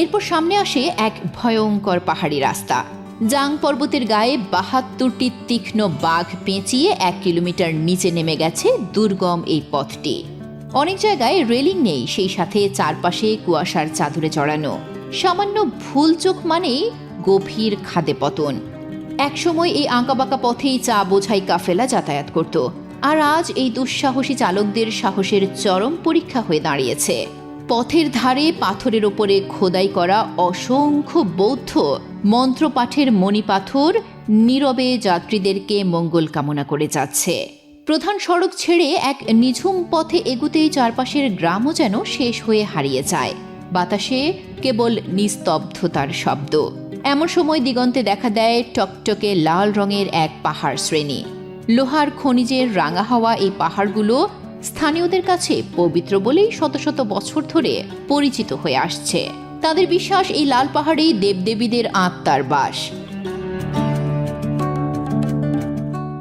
এরপর সামনে আসে এক ভয়ঙ্কর পাহাড়ি রাস্তা। জাং পর্বতের গায়ে বাহাত্তরটি তীক্ষ্ণ বাঘ পেঁচিয়ে এক কিলোমিটার নিচে নেমে গেছে দুর্গম এই পথটি। অনেক জায়গায় রেলিং নেই, সেই সাথে চারপাশে কুয়াশার চাদরে চড়ানো সামান্য ভুল চোখ মানেই গভীর খাদে পতন। একসময় এই আঁকাবাঁকা পথেই চা বোঝাই কাফেলা যাতায়াত করত, আর আজ এই দুঃসাহসী চালকদের সাহসের চরম পরীক্ষা হয়ে দাঁড়িয়েছে। পথের ধারে পাথরের ওপরে খোদাই করা অসংখ্য বৌদ্ধ মন্ত্রপাঠের মণিপাথর নীরবে যাত্রীদেরকে মঙ্গল কামনা করে যাচ্ছে। প্রধান সড়ক ছেড়ে এক নিঝুম পথে এগুতেই চারপাশের গ্রামও যেন শেষ হয়ে হারিয়ে যায়। বাতাসে কেবল নিস্তব্ধতার শব্দ। এমন সময় দিগন্তে দেখা দেয় টকটকে লাল রঙের এক পাহাড় শ্রেণি। লোহার খনিজের রাঙা হওয়া এই পাহাড়গুলো স্থানীয়দের কাছে পবিত্র বলেই শত শত বছর ধরে পরিচিত হয়ে আসছে। তাদের বিশ্বাস এই লাল পাহাড়েই দেবদেবীদের আত্মার বাস।